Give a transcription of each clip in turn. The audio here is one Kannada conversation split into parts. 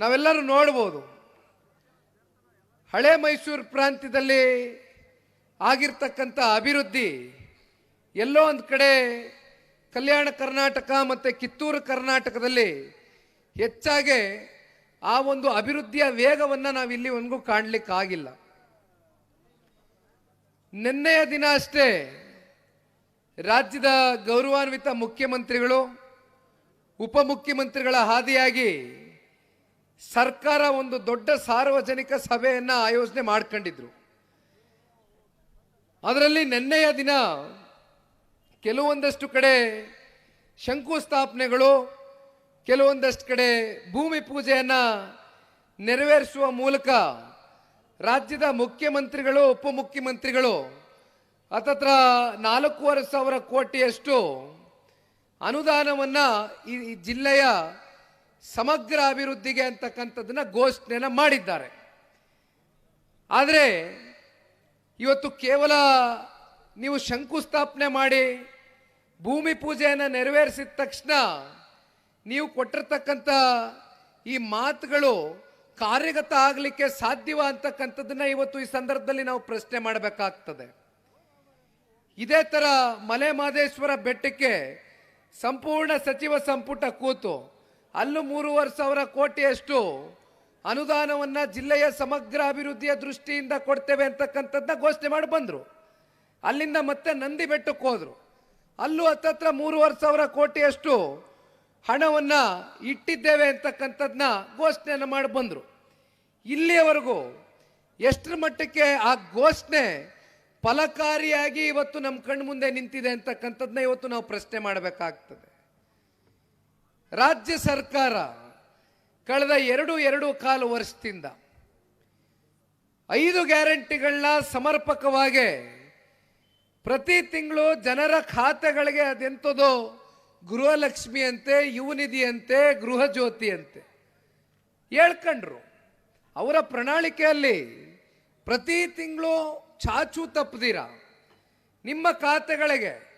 ನಾವೆಲ್ಲರೂ ನೋಡ್ಬೋದು. ಹಳೆ ಮೈಸೂರು ಪ್ರಾಂತ್ಯದಲ್ಲಿ ಆಗಿರ್ತಕ್ಕಂಥ ಅಭಿವೃದ್ಧಿ ಎಲ್ಲೋ ಒಂದು ಕಡೆ ಕಲ್ಯಾಣ ಕರ್ನಾಟಕ ಮತ್ತು ಕಿತ್ತೂರು ಕರ್ನಾಟಕದಲ್ಲಿ ಹೆಚ್ಚಾಗಿ ಆ ಒಂದು ಅಭಿವೃದ್ಧಿಯ ವೇಗವನ್ನು ನಾವು ಇಲ್ಲಿವರೆಗೂ ಕಾಣಲಿಕ್ಕಾಗಿಲ್ಲ. ನಿನ್ನೆಯ ದಿನ ಅಷ್ಟೇ ರಾಜ್ಯದ ಗೌರವಾನ್ವಿತ ಮುಖ್ಯಮಂತ್ರಿಗಳು, ಉಪಮುಖ್ಯಮಂತ್ರಿಗಳ ಹಾದಿಯಾಗಿ ಸರ್ಕಾರ ಒಂದು ದೊಡ್ಡ ಸಾರ್ವಜನಿಕ ಸಭೆಯನ್ನ ಆಯೋಜನೆ ಮಾಡ್ಕೊಂಡಿದ್ರು. ಅದರಲ್ಲಿ ನಿನ್ನೆಯ ದಿನ ಕೆಲವೊಂದಷ್ಟು ಕಡೆ ಶಂಕುಸ್ಥಾಪನೆಗಳು, ಕೆಲವೊಂದಷ್ಟು ಕಡೆ ಭೂಮಿ ಪೂಜೆಯನ್ನ ನೆರವೇರಿಸುವ ಮೂಲಕ ರಾಜ್ಯದ ಮುಖ್ಯಮಂತ್ರಿಗಳು, ಉಪಮುಖ್ಯಮಂತ್ರಿಗಳು ಹತ್ತತ್ರ ನಾಲ್ಕೂವರೆ ಸಾವಿರ ಕೋಟಿಯಷ್ಟು ಅನುದಾನವನ್ನ ಈ ಜಿಲ್ಲೆಯ ಸಮಗ್ರ ಅಭಿವೃದ್ಧಿಗೆ ಅಂತಕ್ಕಂಥದ್ದನ್ನು ಘೋಷಣೆಯನ್ನ ಮಾಡಿದ್ದಾರೆ. ಆದರೆ ಇವತ್ತು ಕೇವಲ ನೀವು ಶಂಕುಸ್ಥಾಪನೆ ಮಾಡಿ ಭೂಮಿ ಪೂಜೆಯನ್ನು ನೆರವೇರಿಸಿದ ತಕ್ಷಣ ನೀವು ಕೊಟ್ಟಿರ್ತಕ್ಕಂಥ ಈ ಮಾತುಗಳು ಕಾರ್ಯಗತ ಆಗಲಿಕ್ಕೆ ಸಾಧ್ಯವ ಅಂತಕ್ಕಂಥದ್ದನ್ನ ಇವತ್ತು ಈ ಸಂದರ್ಭದಲ್ಲಿ ನಾವು ಪ್ರಶ್ನೆ ಮಾಡಬೇಕಾಗ್ತದೆ. ಇದೇ ಥರ ಮಲೆ ಮಾದೇಶ್ವರ ಬೆಟ್ಟಕ್ಕೆ ಸಂಪೂರ್ಣ ಸಚಿವ ಸಂಪುಟ ಕೂತು ಅಲ್ಲೂ ಮೂರುವರೆ ಸಾವಿರ ಕೋಟಿಯಷ್ಟು ಅನುದಾನವನ್ನ ಜಿಲ್ಲೆಯ ಸಮಗ್ರ ಅಭಿವೃದ್ಧಿಯ ದೃಷ್ಟಿಯಿಂದ ಕೊಡ್ತೇವೆ ಅಂತಕ್ಕಂಥದ್ದನ್ನ ಘೋಷಣೆ ಮಾಡಿ ಬಂದ್ರು. ಅಲ್ಲಿಂದ ಮತ್ತೆ ನಂದಿ ಬೆಟ್ಟಕ್ಕೆ ಹೋದರು. ಅಲ್ಲೂ ಹತ್ತತ್ರ ಮೂರುವರೆ ಸಾವಿರ ಕೋಟಿಯಷ್ಟು ಹಣವನ್ನ ಇಟ್ಟಿದ್ದೇವೆ ಅಂತಕ್ಕಂಥದ್ದನ್ನ ಘೋಷಣೆಯನ್ನು ಮಾಡಿ ಬಂದ್ರು. ಇಲ್ಲಿಯವರೆಗೂ ಎಷ್ಟರ ಮಟ್ಟಕ್ಕೆ ಆ ಘೋಷಣೆ ಫಲಕಾರಿಯಾಗಿ ಇವತ್ತು ನಮ್ಮ ಕಣ್ಮುಂದೆ ನಿಂತಿದೆ ಅಂತಕ್ಕಂಥದ್ದನ್ನ ಇವತ್ತು ನಾವು ಪ್ರಶ್ನೆ ಮಾಡಬೇಕಾಗ್ತದೆ. ರಾಜ್ಯ ಸರ್ಕಾರ ಕಳೆದ ಎರಡು ಎರಡು ಕಾಲು ವರ್ಷದಿಂದ ಐದು ಗ್ಯಾರಂಟಿಗಳನ್ನ ಸಮರ್ಪಕವಾಗಿ ಪ್ರತಿ ತಿಂಗಳು ಜನರ ಖಾತೆಗಳಿಗೆ ಅದೆಂಥದೋ ಗೃಹಲಕ್ಷ್ಮಿಯಂತೆ ಯುವನಿಧಿಯಂತೆ ಗೃಹ ಜ್ಯೋತಿಯಂತೆ ಹೇಳ್ಕೊಂಡ್ರು. ಅವರ ಪ್ರಣಾಳಿಕೆಯಲ್ಲಿ ಪ್ರತಿ ತಿಂಗಳು ಚಾಚು ತಪ್ಪದಿರ. ನಿಮ್ಮ ಖಾತೆಗಳಿಗೆ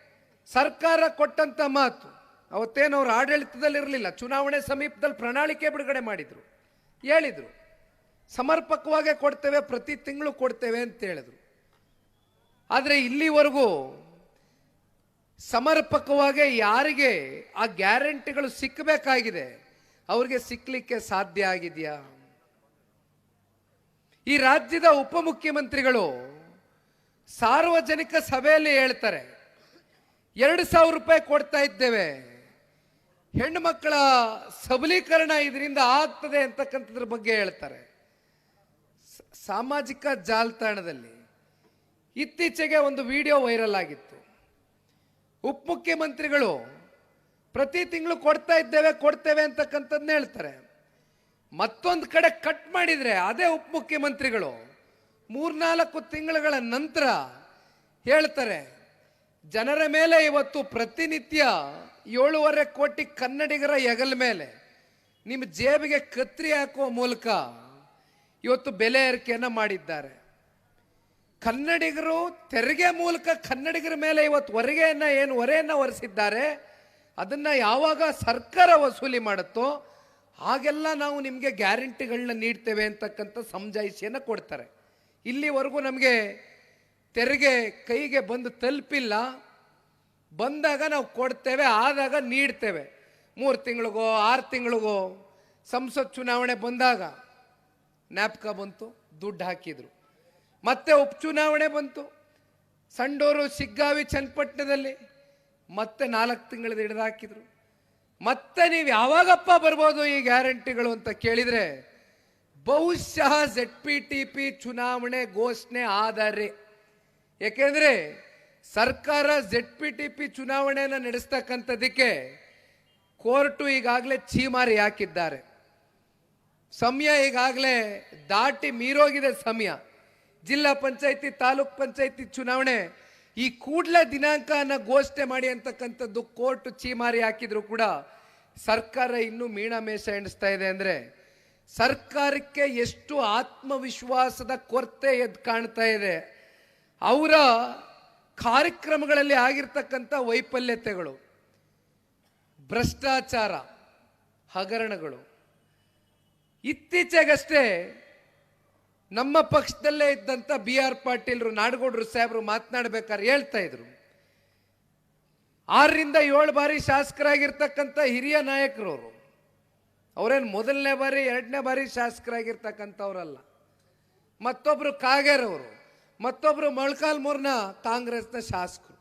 ಸರ್ಕಾರ ಕೊಟ್ಟಂತ ಮಾತು. ಅವತ್ತೇನು ಅವ್ರು ಆಡಳಿತದಲ್ಲಿ ಇರಲಿಲ್ಲ ಚುನಾವಣೆ ಸಮೀಪದಲ್ಲಿ ಪ್ರಣಾಳಿಕೆ ಬಿಡುಗಡೆ ಮಾಡಿದರು. ಹೇಳಿದರು, ಸಮರ್ಪಕವಾಗೇ ಕೊಡ್ತೇವೆ, ಪ್ರತಿ ತಿಂಗಳು ಕೊಡ್ತೇವೆ ಅಂತ ಹೇಳಿದರು. ಆದರೆ ಇಲ್ಲಿವರೆಗೂ ಸಮರ್ಪಕವಾಗಿ ಯಾರಿಗೆ ಆ ಗ್ಯಾರಂಟಿಗಳು ಸಿಕ್ಕಬೇಕಾಗಿದೆ ಅವ್ರಿಗೆ ಸಿಕ್ಕಲಿಕ್ಕೆ ಸಾಧ್ಯ ಆಗಿದೆಯಾ? ಈ ರಾಜ್ಯದ ಉಪಮುಖ್ಯಮಂತ್ರಿಗಳು ಸಾರ್ವಜನಿಕ ಸಭೆಯಲ್ಲಿ ಹೇಳ್ತಾರೆ, ಎರಡು ಸಾವಿರ ರೂಪಾಯಿ ಕೊಡ್ತಾ ಇದ್ದೇವೆ. ಹೆಣ್ಣು ಮಕ್ಕಳ ಸಬಲೀಕರಣ ಇದರಿಂದ ಆಗ್ತದೆ ಅಂತಕ್ಕಂಥದ್ರ ಬಗ್ಗೆ ಹೇಳ್ತಾರೆ. ಸಾಮಾಜಿಕ ಜಾಲತಾಣದಲ್ಲಿ ಇತ್ತೀಚೆಗೆ ಒಂದು ವಿಡಿಯೋ ವೈರಲ್ ಆಗಿತ್ತು. ಉಪಮುಖ್ಯಮಂತ್ರಿಗಳು ಪ್ರತಿ ತಿಂಗಳು ಕೊಡ್ತಾ ಇದ್ದೇವೆ, ಕೊಡ್ತೇವೆ ಅಂತಕ್ಕಂಥದ್ನ ಹೇಳ್ತಾರೆ. ಮತ್ತೊಂದು ಕಡೆ ಕಟ್ ಮಾಡಿದರೆ ಅದೇ ಉಪಮುಖ್ಯಮಂತ್ರಿಗಳು ಮೂರ್ನಾಲ್ಕು ತಿಂಗಳುಗಳ ನಂತರ ಹೇಳ್ತಾರೆ, ಜನರ ಮೇಲೆ ಇವತ್ತು ಪ್ರತಿನಿತ್ಯ ಏಳೂವರೆ ಕೋಟಿ ಕನ್ನಡಿಗರ ಹೆಗಲ ಮೇಲೆ ನಿಮ್ಮ ಜೇಬಿಗೆ ಕತ್ರಿ ಹಾಕುವ ಮೂಲಕ ಇವತ್ತು ಬೆಲೆ ಏರಿಕೆಯನ್ನು ಮಾಡಿದ್ದಾರೆ. ಕನ್ನಡಿಗರು ತೆರಿಗೆ ಮೂಲಕ ಕನ್ನಡಿಗರ ಮೇಲೆ ಇವತ್ತು ಹೊರಗೆಯನ್ನು ಏನು ಹೊರೆಯನ್ನ ಹೊರಿಸಿದ್ದಾರೆ ಅದನ್ನ ಯಾವಾಗ ಸರ್ಕಾರ ವಸೂಲಿ ಮಾಡುತ್ತೋ ಹಾಗೆಲ್ಲ ನಾವು ನಿಮಗೆ ಗ್ಯಾರಂಟಿಗಳನ್ನ ನೀಡ್ತೇವೆ ಅಂತಕ್ಕಂಥ ಸಮಜಾಯಿಷಿಯನ್ನು ಕೊಡ್ತಾರೆ. ಇಲ್ಲಿವರೆಗೂ ನಮಗೆ ತೆರಿಗೆ ಕೈಗೆ ಬಂದು ತಲುಪಿಲ್ಲ. ಬಂದಾಗ ನಾವು ಕೊಡ್ತೇವೆ, ಆದಾಗ ನೀಡ್ತೇವೆ. ಮೂರು ತಿಂಗಳಿಗೋ, ಆರು ತಿಂಗಳಿಗೋ ಸಂಸತ್ ಚುನಾವಣೆ ಬಂದಾಗ ನ್ಯಾಪ್ಕ ಬಂತು, ದುಡ್ಡು ಹಾಕಿದರು. ಮತ್ತೆ ಉಪಚುನಾವಣೆ ಬಂತು, ಸಂಡೂರು ಸಿಗ್ಗಾವಿ ಚನ್ನಪಟ್ಟಣದಲ್ಲಿ ಮತ್ತೆ ನಾಲ್ಕು ತಿಂಗಳದ ಹಿಡಿದು ಹಾಕಿದ್ರು. ಮತ್ತೆ ನೀವು ಯಾವಾಗಪ್ಪ ಬರ್ಬೋದು ಈ ಗ್ಯಾರಂಟಿಗಳು ಅಂತ ಕೇಳಿದರೆ, ಬಹುಶಃ ಜೆಡ್ ಪಿ ಟಿ ಪಿ ಚುನಾವಣೆ ಘೋಷಣೆ ಆದರೆ ಯಾಕೆಂದ್ರೆ ಸರ್ಕಾರ ಜೆಡ್ ಪಿ ಟಿ ಪಿ ಚುನಾವಣೆಯನ್ನು ನಡೆಸ್ತಕ್ಕಂಥದ್ದಕ್ಕೆ ಕೋರ್ಟು ಈಗಾಗಲೇ ಛೀಮಾರಿ ಹಾಕಿದ್ದಾರೆ. ಸಮಯ ಈಗಾಗಲೇ ದಾಟಿ ಮೀರೋಗಿದೆ ಸಮಯ. ಜಿಲ್ಲಾ ಪಂಚಾಯತಿ, ತಾಲೂಕ್ ಪಂಚಾಯತಿ ಚುನಾವಣೆ ಈ ಕೂಡಲೇ ದಿನಾಂಕನ ಘೋಷಣೆ ಮಾಡಿ ಅಂತಕ್ಕಂಥದ್ದು ಕೋರ್ಟ್ ಚೀಮಾರಿ ಹಾಕಿದ್ರು ಕೂಡ ಸರ್ಕಾರ ಇನ್ನೂ ಮೀಣಮೇಷ ಎಣಿಸ್ತಾ ಇದೆ ಅಂದ್ರೆ ಸರ್ಕಾರಕ್ಕೆ ಎಷ್ಟು ಆತ್ಮವಿಶ್ವಾಸದ ಕೊರತೆ ಎದ್ದು ಕಾಣ್ತಾ ಇದೆ. ಅವರ ಕಾರ್ಯಕ್ರಮಗಳಲ್ಲಿ ಆಗಿರ್ತಕ್ಕಂಥ ವೈಫಲ್ಯತೆಗಳು, ಭ್ರಷ್ಟಾಚಾರ, ಹಗರಣಗಳು. ಇತ್ತೀಚೆಗಷ್ಟೇ ನಮ್ಮ ಪಕ್ಷದಲ್ಲೇ ಇದ್ದಂಥ ಬಿ ಆರ್ ಪಾಟೀಲ್ರು, ನಾಡಗೌಡರು ಸಾಹೇಬರು ಮಾತನಾಡ್ಬೇಕಾದ್ರೆ ಹೇಳ್ತಾ ಇದ್ರು. ಆರರಿಂದ ಏಳು ಬಾರಿ ಶಾಸಕರಾಗಿರ್ತಕ್ಕಂಥ ಹಿರಿಯ ನಾಯಕರವರು, ಅವರೇನು ಮೊದಲನೇ ಬಾರಿ, ಎರಡನೇ ಬಾರಿ ಶಾಸಕರಾಗಿರ್ತಕ್ಕಂಥವ್ರಲ್ಲ ಮತ್ತೊಬ್ಬರು ಕಾಗೇರವರು ಮತ್ತೊಬ್ರು ಮೊಳಕಾಲ್ಮೂರ್ನ ಕಾಂಗ್ರೆಸ್ನ ಶಾಸಕರು.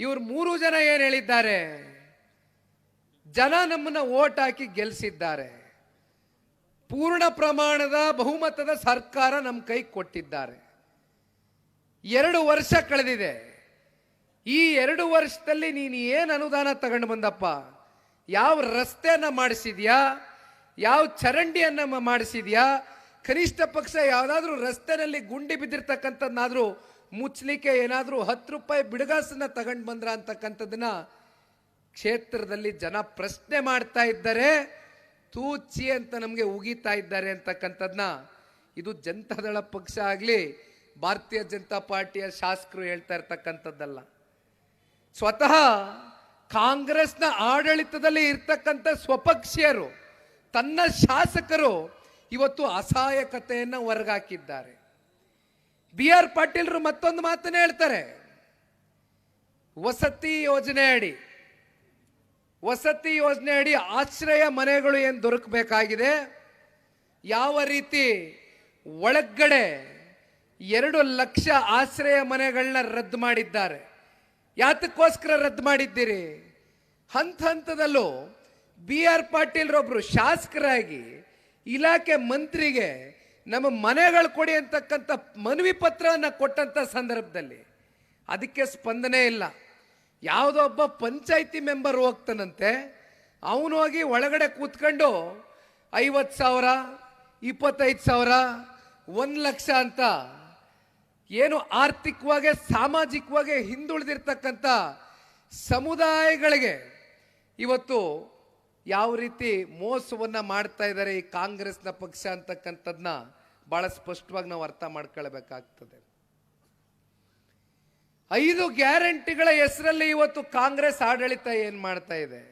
ಇವರು ಮೂರು ಜನ ಏನು ಹೇಳಿದ್ದಾರೆ? ಜನ ನಮ್ಮನ್ನ ಓಟ್ ಹಾಕಿ ಗೆಲ್ಲಿಸಿದ್ದಾರೆ ಪೂರ್ಣ ಪ್ರಮಾಣದ ಬಹುಮತದ ಸರ್ಕಾರ ನಮ್ಮ ಕೈ ಕೊಟ್ಟಿದ್ದಾರೆ. ಎರಡು ವರ್ಷ ಕಳೆದಿದೆ. ಈ ಎರಡು ವರ್ಷದಲ್ಲಿ ನೀನು ಏನು ಅನುದಾನ ತಗೊಂಡು ಬಂದಪ್ಪ? ಯಾವ ರಸ್ತೆಯನ್ನು ಮಾಡಿಸಿದ್ಯಾ? ಯಾವ ಚರಂಡಿಯನ್ನು ಮಾಡಿಸಿದ್ಯಾ? ಕನಿಷ್ಠ ಪಕ್ಷ ಯಾವುದಾದ್ರೂ ರಸ್ತೆನಲ್ಲಿ ಗುಂಡಿ ಬಿದ್ದಿರ್ತಕ್ಕಂಥದ್ದನ್ನಾದರೂ ಮುಚ್ಚಲಿಕ್ಕೆ ಏನಾದರೂ ಹತ್ತು ರೂಪಾಯಿ ಬಿಡಗಾಸನ್ನ ತಗೊಂಡು ಬಂದ್ರ ಅಂತಕ್ಕಂಥದ್ದನ್ನ ಕ್ಷೇತ್ರದಲ್ಲಿ ಜನ ಪ್ರಶ್ನೆ ಮಾಡ್ತಾ ಇದ್ದಾರೆ. ತೂಚಿ ಅಂತ ನಮಗೆ ಉಗಿತಾ ಇದ್ದಾರೆ ಅಂತಕ್ಕಂಥದ್ನ. ಇದು ಜನತಾದಳ ಪಕ್ಷ ಆಗಲಿ, ಭಾರತೀಯ ಜನತಾ ಪಾರ್ಟಿಯ ಶಾಸಕರು ಹೇಳ್ತಾ ಇರ್ತಕ್ಕಂಥದ್ದಲ್ಲ. ಸ್ವತಃ ಕಾಂಗ್ರೆಸ್ನ ಆಡಳಿತದಲ್ಲಿ ಇರ್ತಕ್ಕಂಥ ಸ್ವಪಕ್ಷೀಯರು, ತನ್ನ ಶಾಸಕರು ಇವತ್ತು ಅಸಹಾಯಕತೆಯನ್ನು ಹೊರಗಾಕಿದ್ದಾರೆ. ಬಿ ಆರ್ ಪಾಟೀಲ್ರು ಮತ್ತೊಂದು ಮಾತನ್ನ ಹೇಳ್ತಾರೆ. ವಸತಿ ಯೋಜನೆ ಅಡಿ ವಸತಿ ಯೋಜನೆ ಅಡಿ ಆಶ್ರಯ ಮನೆಗಳು ಏನು ದೊರಕಬೇಕಾಗಿದೆ? ಯಾವ ರೀತಿ ಒಳಗಡೆ ಎರಡು ಲಕ್ಷ ಆಶ್ರಯ ಮನೆಗಳನ್ನ ರದ್ದು ಮಾಡಿದ್ದಾರೆ? ಯಾತಕ್ಕೋಸ್ಕರ ರದ್ದು ಮಾಡಿದ್ದೀರಿ? ಹಂತ ಹಂತದಲ್ಲೂ ಬಿ ಆರ್ ಪಾಟೀಲ್ರೊಬ್ರು ಶಾಸಕರಾಗಿ ಇಲಾಖೆ ಮಂತ್ರಿಗೆ ನಮ್ಮ ಮನೆಗಳು ಕೊಡಿ ಅಂತಕ್ಕಂಥ ಮನವಿ ಪತ್ರವನ್ನು ಕೊಟ್ಟಂಥ ಸಂದರ್ಭದಲ್ಲಿ ಅದಕ್ಕೆ ಸ್ಪಂದನೆ ಇಲ್ಲ. ಯಾವುದೋ ಒಬ್ಬ ಪಂಚಾಯಿತಿ ಮೆಂಬರ್ ಹೋಗ್ತಾನಂತೆ, ಅವನು ಹೋಗಿ ಒಳಗಡೆ ಕೂತ್ಕೊಂಡು ಐವತ್ತು ಸಾವಿರ, ಇಪ್ಪತ್ತೈದು ಸಾವಿರ, ಒಂದು ಲಕ್ಷ ಅಂತ ಏನು ಆರ್ಥಿಕವಾಗಿ, ಸಾಮಾಜಿಕವಾಗಿ ಹಿಂದುಳಿದಿರ್ತಕ್ಕಂಥ ಸಮುದಾಯಗಳಿಗೆ ಇವತ್ತು ಯಾವ ರೀತಿ ಮೋಸವನ್ನ ಮಾಡ್ತಾ ಇದ್ದಾರೆ ಈ ಕಾಂಗ್ರೆಸ್ನ ಪಕ್ಷ ಅಂತಕ್ಕಂಥದ್ನ ಬಹಳ ಸ್ಪಷ್ಟವಾಗಿ ನಾವು ಅರ್ಥ ಮಾಡ್ಕೊಳ್ಬೇಕಾಗ್ತದೆ. ಐದು ಗ್ಯಾರಂಟಿಗಳ ಹೆಸರಲ್ಲಿ ಇವತ್ತು ಕಾಂಗ್ರೆಸ್ ಆಡಳಿತ ಏನ್ ಮಾಡ್ತಾ ಇದೆ?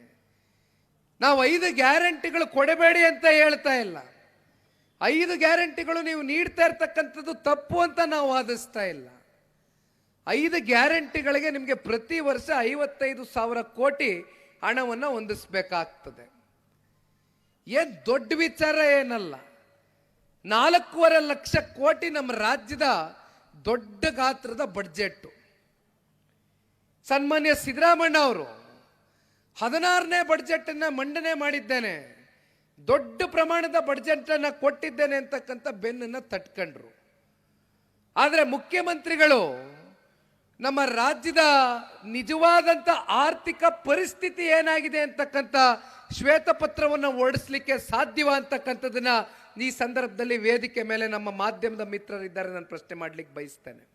ನಾವು ಐದು ಗ್ಯಾರಂಟಿಗಳು ಕೊಡಬೇಡಿ ಅಂತ ಹೇಳ್ತಾ ಇಲ್ಲ. ಐದು ಗ್ಯಾರಂಟಿಗಳು ನೀವು ನೀಡ್ತಾ ಇರ್ತಕ್ಕಂಥದ್ದು ತಪ್ಪು ಅಂತ ನಾವು ವಾದಿಸ್ತಾ ಇಲ್ಲ. ಐದು ಗ್ಯಾರಂಟಿಗಳಿಗೆ ನಿಮಗೆ ಪ್ರತಿ ವರ್ಷ ಐವತ್ತೈದು ಸಾವಿರ ಕೋಟಿ ಹಣವನ್ನು ಹೊಂದಿಸ್ಬೇಕಾಗ್ತದೆ. ಏನ್ ದೊಡ್ಡ ವಿಚಾರ ಏನಲ್ಲ. ನಾಲ್ಕೂವರೆ ಲಕ್ಷ ಕೋಟಿ ನಮ್ಮ ರಾಜ್ಯದ ದೊಡ್ಡ ಗಾತ್ರದ ಬಡ್ಜೆಟ್ಟು. ಸನ್ಮಾನ್ಯ ಸಿದ್ದರಾಮಣ್ಣ ಅವರು ಹದಿನಾರನೇ ಬಡ್ಜೆಟ್ ಅನ್ನ ಮಂಡನೆ ಮಾಡಿದ್ದೇನೆ. ದೊಡ್ಡ ಪ್ರಮಾಣದ ಬಡ್ಜೆಟ್ ಅನ್ನ ಕೊಟ್ಟಿದ್ದೇನೆ ಅಂತಕ್ಕಂಥ ಬೆನ್ನನ್ನು ತಟ್ಕೊಂಡ್ರು. ಆದರೆ ಮುಖ್ಯಮಂತ್ರಿಗಳು ನಮ್ಮ ರಾಜ್ಯದ ನಿಜವಾದಂಥ ಆರ್ಥಿಕ ಪರಿಸ್ಥಿತಿ ಏನಾಗಿದೆ ಅಂತಕ್ಕಂಥ ಶ್ವೇತಪತ್ರವನ್ನು ಹೊರಡಿಸ್ಲಿಕ್ಕೆ ಸಾಧ್ಯವ ಅಂತಕ್ಕಂಥದ್ದನ್ನ ಈ ಸಂದರ್ಭದಲ್ಲಿ ವೇದಿಕೆ ಮೇಲೆ ನಮ್ಮ ಮಾಧ್ಯಮದ ಮಿತ್ರರಿದ್ದಾರೆ, ನಾನು ಪ್ರಶ್ನೆ ಮಾಡ್ಲಿಕ್ಕೆ ಬಯಸ್ತೇನೆ.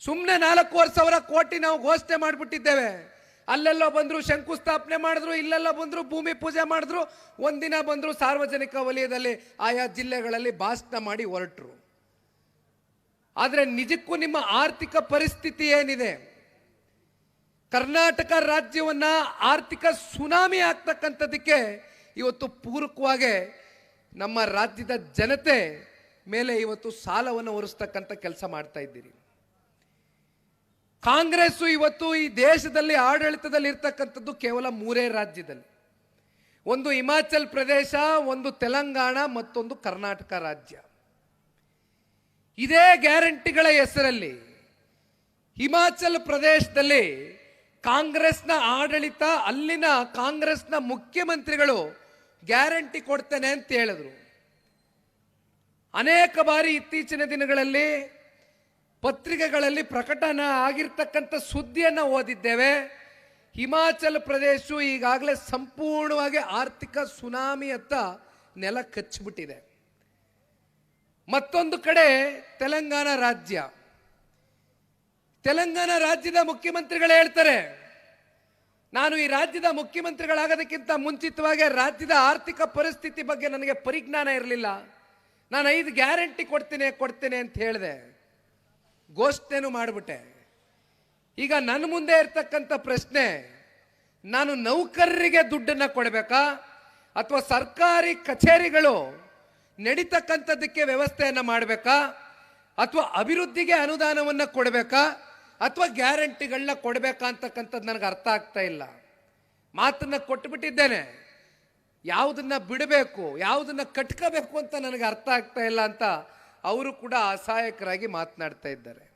ಸುಮ್ಮನೆ ನಾಲ್ಕೂವರೆ ಸಾವಿರ ಕೋಟಿ ನಾವು ಘೋಷಣೆ ಮಾಡಿಬಿಟ್ಟಿದ್ದೇವೆ. ಅಲ್ಲೆಲ್ಲೋ ಬಂದರು ಶಂಕುಸ್ಥಾಪನೆ ಮಾಡಿದ್ರು, ಇಲ್ಲೆಲ್ಲ ಬಂದರು ಭೂಮಿ ಪೂಜೆ ಮಾಡಿದ್ರು, ಒಂದಿನ ಬಂದರು ಸಾರ್ವಜನಿಕ ವಲಯದಲ್ಲಿ ಆಯಾ ಜಿಲ್ಲೆಗಳಲ್ಲಿ ಭಾಷಣ ಮಾಡಿ ಹೊರಟರು. ಆದರೆ ನಿಜಕ್ಕೂ ನಿಮ್ಮ ಆರ್ಥಿಕ ಪರಿಸ್ಥಿತಿ ಏನಿದೆ? ಕರ್ನಾಟಕ ರಾಜ್ಯವನ್ನ ಆರ್ಥಿಕ ಸುನಾಮಿ ಆಗ್ತಕ್ಕಂಥದ್ದಕ್ಕೆ ಇವತ್ತು ಪೂರಕವಾಗಿ ನಮ್ಮ ರಾಜ್ಯದ ಜನತೆ ಮೇಲೆ ಇವತ್ತು ಸಾಲವನ್ನು ಹೊರಿಸ್ತಕ್ಕಂಥ ಕೆಲಸ ಮಾಡ್ತಾ ಇದ್ದೀರಿ. ಕಾಂಗ್ರೆಸ್ ಇವತ್ತು ಈ ದೇಶದಲ್ಲಿ ಆಡಳಿತದಲ್ಲಿ ಇರ್ತಕ್ಕಂಥದ್ದು ಕೇವಲ ಮೂರೇ ರಾಜ್ಯದಲ್ಲಿ. ಒಂದು ಹಿಮಾಚಲ್ ಪ್ರದೇಶ, ಒಂದು ತೆಲಂಗಾಣ, ಮತ್ತೊಂದು ಕರ್ನಾಟಕ ರಾಜ್ಯ. ಇದೇ ಗ್ಯಾರಂಟಿಗಳ ಹೆಸರಲ್ಲಿ ಹಿಮಾಚಲ ಪ್ರದೇಶದಲ್ಲಿ ಕಾಂಗ್ರೆಸ್ನ ಆಡಳಿತ, ಅಲ್ಲಿನ ಕಾಂಗ್ರೆಸ್ನ ಮುಖ್ಯಮಂತ್ರಿಗಳು ಗ್ಯಾರಂಟಿ ಕೊಡ್ತೇನೆ ಅಂತ ಹೇಳಿದ್ರು. ಅನೇಕ ಬಾರಿ ಇತ್ತೀಚಿನ ದಿನಗಳಲ್ಲಿ ಪತ್ರಿಕೆಗಳಲ್ಲಿ ಪ್ರಕಟನ ಆಗಿರ್ತಕ್ಕಂಥ ಸುದ್ದಿಯನ್ನು ಓದಿದ್ದೇವೆ. ಹಿಮಾಚಲ ಪ್ರದೇಶ ಈಗಾಗಲೇ ಸಂಪೂರ್ಣವಾಗಿ ಆರ್ಥಿಕ ಸುನಾಮಿಯತ್ತ ನೆಲ ಕಚ್ಚಿಬಿಟ್ಟಿದೆ. ಮತ್ತೊಂದು ಕಡೆ ತೆಲಂಗಾಣ ರಾಜ್ಯ. ತೆಲಂಗಾಣ ರಾಜ್ಯದ ಮುಖ್ಯಮಂತ್ರಿಗಳು ಹೇಳ್ತಾರೆ, ನಾನು ಈ ರಾಜ್ಯದ ಮುಖ್ಯಮಂತ್ರಿಗಳಾಗೋದಕ್ಕಿಂತ ಮುಂಚಿತವಾಗಿ ರಾಜ್ಯದ ಆರ್ಥಿಕ ಪರಿಸ್ಥಿತಿ ಬಗ್ಗೆ ನನಗೆ ಪರಿಜ್ಞಾನ ಇರಲಿಲ್ಲ. ನಾನು ಐದು ಗ್ಯಾರಂಟಿ ಕೊಡ್ತೇನೆ ಕೊಡ್ತೇನೆ ಅಂತ ಹೇಳಿದೆ. ಘೋಷಣೆನೂ ಮಾಡಿಬಿಟ್ಟೆ. ಈಗ ನನ್ನ ಮುಂದೆ ಇರ್ತಕ್ಕಂಥ ಪ್ರಶ್ನೆ, ನಾನು ನೌಕರರಿಗೆ ದುಡ್ಡನ್ನು ಕೊಡಬೇಕಾ? ಅಥವಾ ಸರ್ಕಾರಿ ಕಚೇರಿಗಳು ನಡೀತಕ್ಕಂಥದ್ದಕ್ಕೆ ವ್ಯವಸ್ಥೆಯನ್ನು ಮಾಡಬೇಕಾ? ಅಥವಾ ಅಭಿವೃದ್ಧಿಗೆ ಅನುದಾನವನ್ನು ಕೊಡಬೇಕಾ? ಅಥವಾ ಗ್ಯಾರಂಟಿಗಳನ್ನ ಕೊಡಬೇಕಾ ಅಂತಕ್ಕಂಥದ್ದು ನನಗೆ ಅರ್ಥ ಆಗ್ತಾ ಇಲ್ಲ. ಮಾತನ್ನು ಕೊಟ್ಟುಬಿಟ್ಟಿದ್ದೇನೆ ಯಾವುದನ್ನು ಬಿಡಬೇಕು, ಯಾವುದನ್ನು ಕಟ್ಕೋಬೇಕು ಅಂತ ನನಗೆ ಅರ್ಥ ಆಗ್ತಾ ಇಲ್ಲ ಅಂತ ಅವರು ಕೂಡ ಅಸಹಾಯಕರಾಗಿ ಮಾತನಾಡ್ತಾ ಇದ್ದಾರೆ.